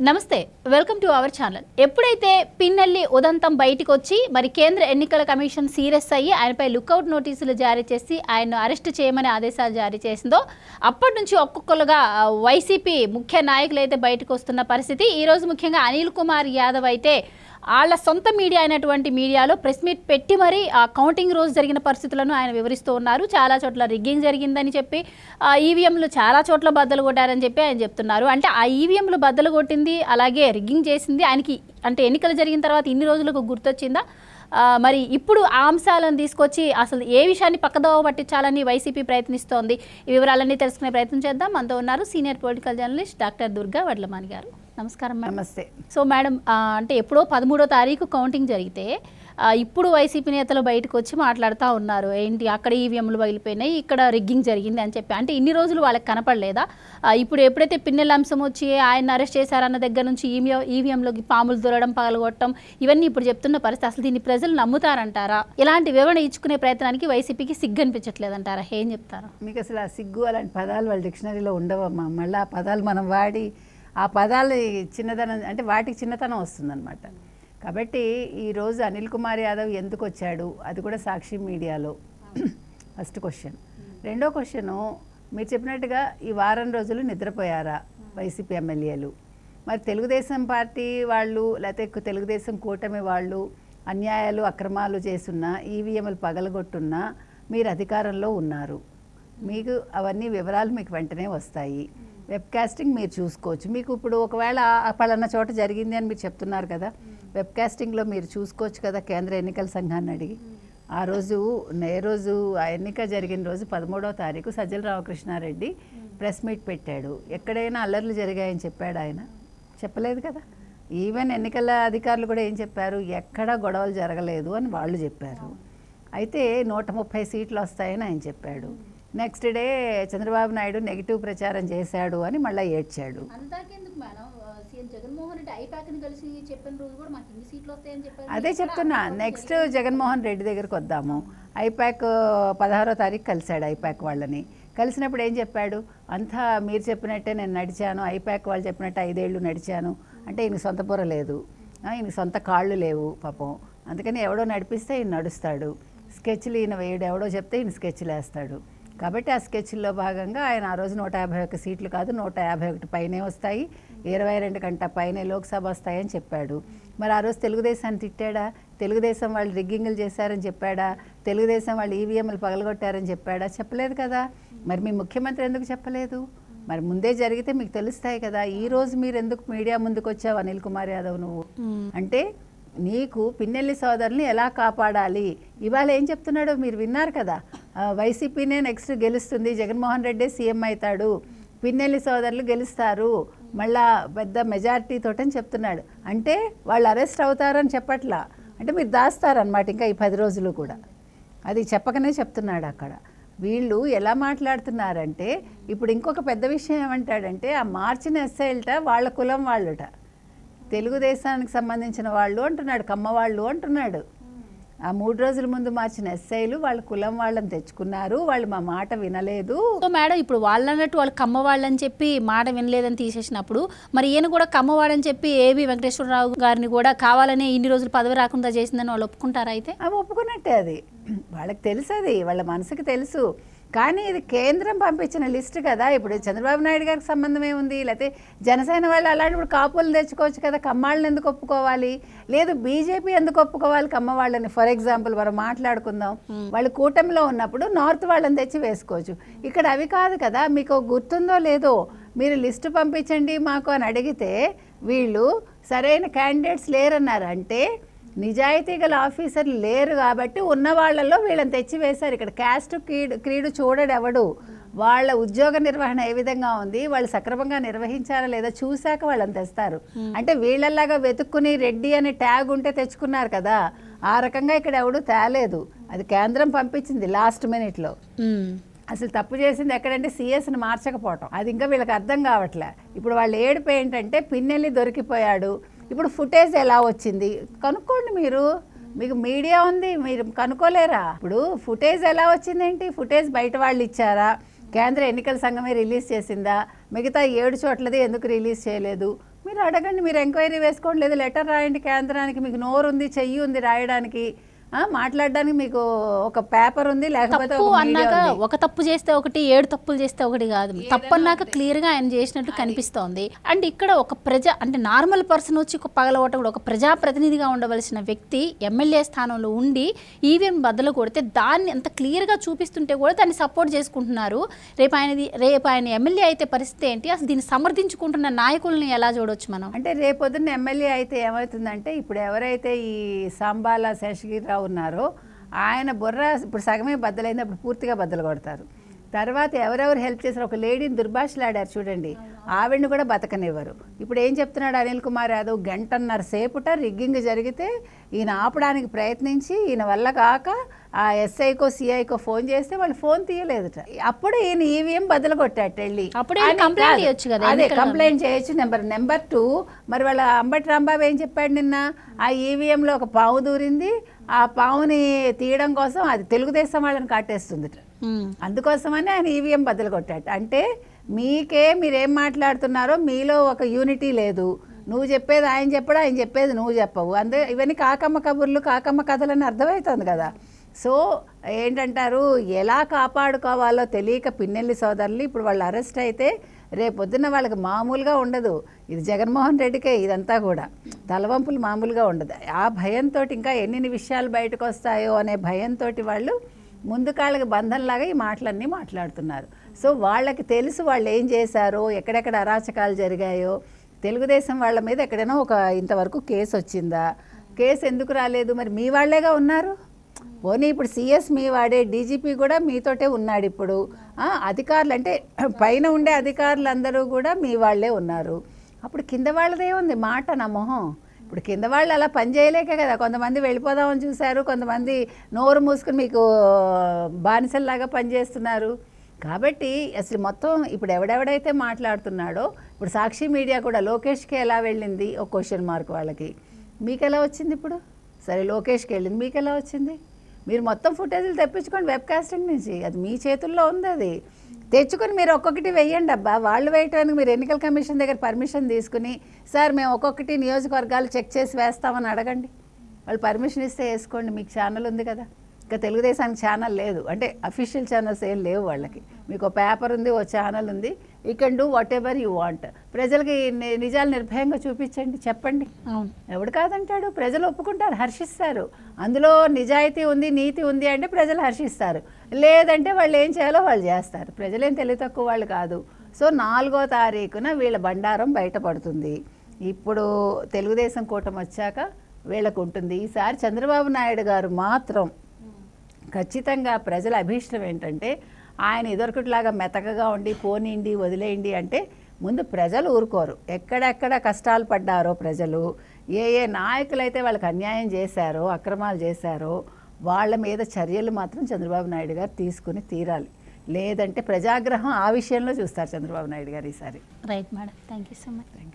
నమస్తే welcome to our channel. ఎప్పుడైతే పిన్నెల్లి ఉదంతం బయటకు వచ్చి మరి కేంద్ర ఎన్నికల కమిషన్ సీరియస్ అయ్యి ఆయనపై లుకౌట్ నోటీసులు జారీ చేసి ఆయన్ను అరెస్ట్ చేయమని ఆదేశాలు జారీ చేసిందో అప్పటి నుంచి ఒక్కొక్కరుగా వైసీపీ ముఖ్య నాయకులు అయితే బయటకు వస్తున్న పరిస్థితి ఈరోజు ముఖ్యంగా అనిల్ కుమార్ యాదవ్ అయితే వాళ్ళ సొంత మీడియా అయినటువంటి మీడియాలో ప్రెస్ మీట్ పెట్టి మరి ఆ కౌంటింగ్ రోజు జరిగిన పరిస్థితులను ఆయన వివరిస్తూ ఉన్నారు. చాలా చోట్ల రిగ్గింగ్ జరిగిందని చెప్పి ఆ ఈవీఎంలు చాలా చోట్ల బద్దలు కొట్టారని చెప్పి ఆయన చెప్తున్నారు. అంటే ఆ ఈవీఎంలు బద్దలు కొట్టింది అలాగే రిగ్గింగ్ చేసింది ఆయనకి అంటే ఎన్నికలు జరిగిన తర్వాత ఇన్ని రోజులకు గుర్తొచ్చిందా? మరి ఇప్పుడు ఆ అంశాలను తీసుకొచ్చి అసలు ఏ విషయాన్ని పక్కదోవ పట్టించాలని వైసీపీ ప్రయత్నిస్తోంది? ఈ వివరాలన్నీ తెలుసుకునే ప్రయత్నం చేద్దాం. మనతో ఉన్నారు senior political journalist doctor Durga Vadlamani garu. నమస్కారం మేడం. నమస్తే. సో మేడం అంటే ఎప్పుడో పదమూడో తారీఖు కౌంటింగ్ జరిగితే ఇప్పుడు వైసీపీ నేతలు బయటకు వచ్చి మాట్లాడుతూ ఉన్నారు. ఏంటి అక్కడ ఈవీఎంలు పగిలిపోయినాయి ఇక్కడ రిగ్గింగ్ జరిగింది అని చెప్పి. అంటే ఇన్ని రోజులు వాళ్ళకి కనపడలేదా? ఇప్పుడు ఎప్పుడైతే పిన్నెల అంశం వచ్చి ఆయన అరెస్ట్ చేశారన్న దగ్గర నుంచి ఈవీఎం ఈవీఎంలోకి పాములు దొరడం పగలగొట్టడం ఇవన్నీ ఇప్పుడు చెప్తున్న పరిస్థితి అసలు దీన్ని ప్రజలు నమ్ముతారంటారా? ఇలాంటి వివరణ ఇచ్చుకునే ప్రయత్నానికి వైసీపీకి సిగ్గు అనిపించట్లేదంటారా? ఏం చెప్తారా? మీకు అసలు ఆ సిగ్గు అలాంటి పదాలు వాళ్ళ డిక్షనరీలో ఉండవమ్మా. మళ్ళీ ఆ పదాలు మనం వాడి ఆ పదాలు చిన్నతనం అంటే వాటికి చిన్నతనం వస్తుందన్నమాట. కాబట్టి ఈరోజు అనిల్ కుమార్ యాదవ్ ఎందుకు వచ్చాడు? అది కూడా సాక్షి మీడియాలో. First question. రెండో క్వశ్చను మీరు చెప్పినట్టుగా ఈ వారం రోజులు నిద్రపోయారా వైసీపీ ఎమ్మెల్యేలు? మరి తెలుగుదేశం పార్టీ వాళ్ళు లేకపోతే తెలుగుదేశం కూటమి వాళ్ళు అన్యాయాలు అక్రమాలు చేస్తున్నా ఈవీఎంలు పగలగొట్టున్నా మీరు అధికారంలో ఉన్నారు. మీకు అవన్నీ వివరాలు మీకు వెంటనే వస్తాయి. వెబ్ కాస్టింగ్ మీరు చూసుకోవచ్చు. మీకు ఇప్పుడు ఒకవేళ పలానా చోట జరిగింది అని మీరు చెప్తున్నారు కదా వెబ్ కాస్టింగ్లో మీరు చూసుకోవచ్చు కదా కేంద్ర ఎన్నికల సంఘాన్ని అడిగి. ఆ రోజు ఏ రోజు ఆ ఎన్నిక జరిగిన రోజు పదమూడవ తారీఖు సజ్జల రామకృష్ణారెడ్డి ప్రెస్ మీట్ పెట్టాడు. ఎక్కడైనా అల్లర్లు జరిగాయని చెప్పాడు ఆయన. చెప్పలేదు కదా? ఈవెన్ ఎన్నికల అధికారులు కూడా ఏం చెప్పారు? ఎక్కడా గొడవలు జరగలేదు అని వాళ్ళు చెప్పారు. అయితే నూట ముప్పై సీట్లు వస్తాయని ఆయన చెప్పాడు. Next day Chandrababu Naidu negative ప్రచారం చేశాడు అని మళ్ళీ ఏడ్చాడు. అంతాకెందుకు మేడం? సీఎం జగన్మోహన్ రెడ్డి ఐపాక్ని కలిసి చెప్పిన రోజు కూడా మాకు ఇన్ని సీట్లు వస్తాయని చెప్పారు. అదే చెప్తున్నా నెక్స్ట్ జగన్మోహన్ రెడ్డి దగ్గరికి వద్దాము. ఐపాక్ పదహారో తారీఖు కలిశాడు ఐపాక్ వాళ్ళని. కలిసినప్పుడు ఏం చెప్పాడు? అంతా మీరు చెప్పినట్టే నేను నడిచాను. ఐపాక్ వాళ్ళు చెప్పినట్టు ఐదేళ్ళు నడిచాను. అంటే ఈయన సొంత బుర్ర లేదు. ఈయన సొంత కాళ్ళు లేవు పాపం. అందుకని ఎవడో నడిపిస్తే ఈయన నడుస్తాడు. స్కెచ్లు ఈయన వేయడు. ఎవడో చెప్తే ఈయన స్కెచ్లు వేస్తాడు. కాబట్టి ఆ స్కెచ్ల్లో భాగంగా ఆయన ఆ రోజు నూట యాభై ఒక్క సీట్లు కాదు నూట యాభై ఒకటి పైనే వస్తాయి ఇరవై రెండు కంట పైనే లోక్సభ వస్తాయని చెప్పాడు. మరి ఆ రోజు తెలుగుదేశాన్ని తిట్టాడా? తెలుగుదేశం వాళ్ళు రిగ్గింగ్లు చేశారని చెప్పాడా? తెలుగుదేశం వాళ్ళు ఈవీఎంలు పగలగొట్టారని చెప్పాడా? చెప్పలేదు కదా. మరి మీ ముఖ్యమంత్రి ఎందుకు చెప్పలేదు? మరి ముందే జరిగితే మీకు తెలుస్తాయి కదా. ఈ రోజు మీరు ఎందుకు మీడియా ముందుకు వచ్చావు అనిల్ కుమార్ యాదవ్ నువ్వు? అంటే నీకు పిన్నెల్లి సోదరుని ఎలా కాపాడాలి? ఇవాళ ఏం చెప్తున్నాడో మీరు విన్నారు కదా. వైసీపీనే నెక్స్ట్ గెలుస్తుంది. జగన్మోహన్ రెడ్డి సీఎం అవుతాడు. పిన్నెల్లి సోదరులు గెలుస్తారు. మళ్ళా పెద్ద మెజారిటీ తోటని చెప్తున్నాడు. అంటే వాళ్ళు అరెస్ట్ అవుతారని చెప్పట్లా. అంటే మీరు దాస్తారనమాట ఇంకా ఈ పది రోజులు కూడా. అది చెప్పకనే చెప్తున్నాడు అక్కడ. వీళ్ళు ఎలా మాట్లాడుతున్నారంటే ఇప్పుడు ఇంకొక పెద్ద విషయం ఏమంటాడంటే ఆ మార్చిన ఎస్ఐల్ట వాళ్ళ కులం వాళ్ళుట. తెలుగుదేశానికి సంబంధించిన వాళ్ళు అంటున్నాడు కమ్మ వాళ్ళు అంటున్నాడు. ఆ మూడు రోజుల ముందు మార్చిన ఎస్ఐలు వాళ్ళ కులం వాళ్ళని తెచ్చుకున్నారు. వాళ్ళు మా మాట వినలేదు. సో మేడం ఇప్పుడు వాళ్ళు అన్నట్టు వాళ్ళు కమ్మవాళ్ళని చెప్పి మాట వినలేదని తీసేసినప్పుడు మరి ఈయన కూడా కమ్మవాడని చెప్పి ఏబి వెంకటేశ్వరరావు గారిని కూడా కావాలని ఇన్ని రోజులు పదవి రాకుండా చేసిందని వాళ్ళు ఒప్పుకుంటారా అయితే? అవి ఒప్పుకున్నట్టే అది. వాళ్ళకి తెలుసు అది. వాళ్ళ మనసుకి తెలుసు. కానీ ఇది కేంద్రం పంపించిన లిస్ట్ కదా. ఇప్పుడు చంద్రబాబు నాయుడు గారికి సంబంధం ఏముంది? లేకపోతే జనసేన వాళ్ళు అలాంటి కాపులను తెచ్చుకోవచ్చు కదా. కమ్మాళ్ళని ఎందుకు ఒప్పుకోవాలి? లేదు బీజేపీ ఎందుకు ఒప్పుకోవాలి కమ్మ వాళ్ళని? ఫర్ ఎగ్జాంపుల్ మనం మాట్లాడుకుందాం. వాళ్ళు కూటమిలో ఉన్నప్పుడు నార్త్ వాళ్ళని తెచ్చి వేసుకోవచ్చు. ఇక్కడ అవి కాదు కదా. మీకు గుర్తుందో లేదో మీరు లిస్టు పంపించండి మాకు అని అడిగితే వీళ్ళు సరైన క్యాండిడేట్స్ లేరన్నారు అంటే నిజాయితీ గల ఆఫీసర్లు లేరు కాబట్టి ఉన్న వాళ్ళల్లో వీళ్ళని తెచ్చి వేశారు. ఇక్కడ క్యాస్ట్ క్రీడు క్రీడు చూడడు ఎవడు. వాళ్ళ ఉద్యోగ నిర్వహణ ఏ విధంగా ఉంది వాళ్ళు సక్రమంగా నిర్వహించారా లేదా చూశాక వాళ్ళని తెస్తారు. అంటే వీళ్ళలాగా వెతుక్కుని రెడ్డి అనే ట్యాగ్ ఉంటే తెచ్చుకున్నారు కదా ఆ రకంగా ఇక్కడ ఎవడు తేలేదు. అది కేంద్రం పంపించింది లాస్ట్ మినిట్లో. అసలు తప్పు చేసింది ఎక్కడంటే సిఎస్ని మార్చకపోవటం. అది ఇంకా వీళ్ళకి అర్థం కావట్లే. ఇప్పుడు వాళ్ళు ఏడుపు ఏంటంటే పిన్నెల్లి దొరికిపోయాడు. ఇప్పుడు ఫుటేజ్ ఎలా వచ్చింది? కనుక్కోండి మీరు. మీకు మీడియా ఉంది మీరు కనుక్కోలేరా? ఇప్పుడు ఫుటేజ్ ఎలా వచ్చిందేంటి? ఫుటేజ్ బయట వాళ్ళు ఇచ్చారా? కేంద్ర ఎన్నికల సంఘమే రిలీజ్ చేసిందా? మిగతా ఏడు చోట్లది ఎందుకు రిలీజ్ చేయలేదు? మీరు అడగండి మీరు ఎంక్వైరీ వేసుకోండి. లేదు లెటర్ రాయండి కేంద్రానికి. మీకు నోరు ఉంది చెయ్యి ఉంది రాయడానికి. మాట్లాడడానికి మీకు ఒక పేపర్ ఉంది లేకపోతే అన్నాక. ఒక తప్పు చేస్తే ఒకటి ఏడు తప్పులు చేస్తే ఒకటి కాదు. తప్పు అన్నాక క్లియర్గా ఆయన చేసినట్టు కనిపిస్తోంది. అండ్ ఇక్కడ ఒక ప్రజ అంటే నార్మల్ పర్సన్ వచ్చి ఒక కూడా ఒక ప్రజాప్రతినిధిగా ఉండవలసిన వ్యక్తి ఎమ్మెల్యే స్థానంలో ఉండి ఈవీఎం బద్దలు కొడితే దాన్ని అంత క్లియర్గా చూపిస్తుంటే కూడా దాన్ని సపోర్ట్ చేసుకుంటున్నారు. రేపు ఆయనది రేపు ఆయన ఎమ్మెల్యే అయితే పరిస్థితి ఏంటి? అసలు దీన్ని సమర్థించుకుంటున్న నాయకుల్ని ఎలా చూడొచ్చు మనం? అంటే రేపొద్దున్న ఎమ్మెల్యే అయితే ఏమవుతుందంటే ఇప్పుడు ఎవరైతే ఈ సాంబాల శేషగిరిరావు ఉన్నారో ఆయన బుర్ర ఇప్పుడు సగమే బద్దలైంది అప్పుడు పూర్తిగా బద్దలు కొడతారు. తర్వాత ఎవరెవరు హెల్ప్ చేశారు? ఒక లేడీని దుర్భాషలాడారు చూడండి. ఆవిడని కూడా బతకనివ్వరు. ఇప్పుడు ఏం చెప్తున్నాడు అనిల్ కుమార్ యాదవ్? గంటన్నర సేపుట రిగ్గింగ్ జరిగితే ఈయన ఆపడానికి ప్రయత్నించి ఈయన వల్ల కాక ఆ ఎస్ఐకో సిఐకో ఫోన్ చేస్తే వాళ్ళు ఫోన్ తీయలేదుట. అప్పుడు ఈయన ఈవీఎం బదులు కొట్టాట వెళ్ళి అదే కంప్లైంట్ చేయొచ్చు. నెంబర్ నెంబర్ టూ మరి వాళ్ళ అంబటి రాంబాబు ఏం చెప్పాడు నిన్న? ఆ ఈవీఎంలో ఒక పాము దూరింది. ఆ పాముని తీయడం కోసం అది తెలుగుదేశం వాళ్ళని కాటేస్తుంది. అందుకోసమని ఆయన ఈవీఎం బదులు కొట్టాడు. అంటే మీకే మీరేం మాట్లాడుతున్నారో మీలో ఒక యూనిటీ లేదు. నువ్వు చెప్పేది ఆయన చెప్పడు ఆయన చెప్పేది నువ్వు చెప్పవు. అందే ఇవన్నీ కాకమ్మ కబుర్లు కాకమ్మ కథలని అర్థమవుతుంది కదా. సో ఏంటంటారు ఎలా కాపాడుకోవాలో తెలియక పిన్నెల్లి సోదరులు ఇప్పుడు వాళ్ళు అరెస్ట్ అయితే రేపొద్దున వాళ్ళకి మామూలుగా ఉండదు. ఇది జగన్మోహన్ రెడ్డికే ఇదంతా కూడా. తలవంపులు మామూలుగా ఉండదు. ఆ భయంతో ఇంకా ఎన్ని విషయాలు బయటకు వస్తాయో అనే భయంతో వాళ్ళు ముందు కాళ్ళకి బంధంలాగా ఈ మాటలన్నీ మాట్లాడుతున్నారు. సో వాళ్ళకి తెలుసు వాళ్ళు ఏం చేశారో ఎక్కడెక్కడ అరాచకాలు జరిగాయో తెలుగుదేశం వాళ్ళ మీద ఎక్కడైనా ఒక ఇంతవరకు కేసు వచ్చిందా? కేసు ఎందుకు రాలేదు? మరి మీ వాళ్ళేగా ఉన్నారు? పోనీ ఇప్పుడు సిఎస్ మీ వాడే డీజీపీ కూడా మీతోటే ఉన్నాడు ఇప్పుడు. అధికారులు అంటే పైన ఉండే అధికారులు అందరూ కూడా మీ వాళ్ళే ఉన్నారు. అప్పుడు కింద వాళ్ళదే ఉంది మాట నా మొహం. ఇప్పుడు కింద వాళ్ళు అలా పని చేయలేకే కదా. కొంతమంది వెళ్ళిపోదామని చూశారు కొంతమంది నోరు మూసుకుని మీకు బానిసల్లాగా పనిచేస్తున్నారు కాబట్టి అసలు మొత్తం ఇప్పుడు ఎవడెవడైతే మాట్లాడుతున్నాడో ఇప్పుడు సాక్షి మీడియా కూడా లోకేష్కి ఎలా వెళ్ళింది? ఒక క్వశ్చన్ మార్క్ వాళ్ళకి. మీకు ఎలా వచ్చింది ఇప్పుడు? సరే లోకేష్కి వెళ్ళింది. మీకు ఎలా వచ్చింది? మీరు మొత్తం ఫుటేజీలు తెప్పించుకోండి వెబ్కాస్టింగ్ నుంచి. అది మీ చేతుల్లో ఉంది అది. తెచ్చుకొని మీరు ఒక్కొక్కటి వెయ్యండి అబ్బా. వాళ్ళు వేయటానికి మీరు ఎన్నికల కమిషన్ దగ్గర పర్మిషన్ తీసుకుని సార్ మేము ఒక్కొక్కటి నియోజకవర్గాలు చెక్ చేసి వేస్తామని అడగండి. వాళ్ళు పర్మిషన్ ఇస్తే వేసుకోండి. మీకు ఛానల్ ఉంది కదా. ఇంకా తెలుగుదేశానికి ఛానల్ లేదు. అంటే అఫీషియల్ ఛానల్స్ ఏం లేవు వాళ్ళకి. మీకు పేపర్ ఉంది ఓ ఛానల్ ఉంది. You can do whatever you want ప్రజలకి నిజాలు నిర్భయంగా చూపించండి చెప్పండి. అవును. ఎవడు కాదంటాడు? ప్రజలు ఒప్పుకుంటారు హర్షిస్తారు. అందులో నిజాయితీ ఉంది నీతి ఉంది అంటే ప్రజలు హర్షిస్తారు. లేదంటే వాళ్ళు ఏం చేయాలో వాళ్ళు చేస్తారు. ప్రజలేం తెలివి తక్కువ వాళ్ళు కాదు. సో నాలుగో తారీఖున వీళ్ళ బండారం బయటపడుతుంది. ఇప్పుడు తెలుగుదేశం కూటమి వచ్చాక వీళ్ళకు ఉంటుంది. ఈసారి చంద్రబాబు నాయుడు గారు మాత్రం ఖచ్చితంగా ప్రజల అభీష్టం ఏంటంటే ఆయన ఇదొరకట్లాగా మెతకగా ఉండి పోనీండి వదిలేయండి అంటే ముందు ప్రజలు ఊరుకోరు. ఎక్కడెక్కడ కష్టాలు పడ్డారో ప్రజలు ఏ ఏ నాయకులైతే వాళ్ళకి అన్యాయం చేశారో అక్రమాలు చేశారో వాళ్ళ మీద చర్యలు మాత్రం చంద్రబాబు నాయుడు గారు తీసుకుని తీరాలి. లేదంటే ప్రజాగ్రహం ఆ విషయంలో చూస్తారు చంద్రబాబు నాయుడు గారు ఈసారి. Right madam. Thank you so much. Thank you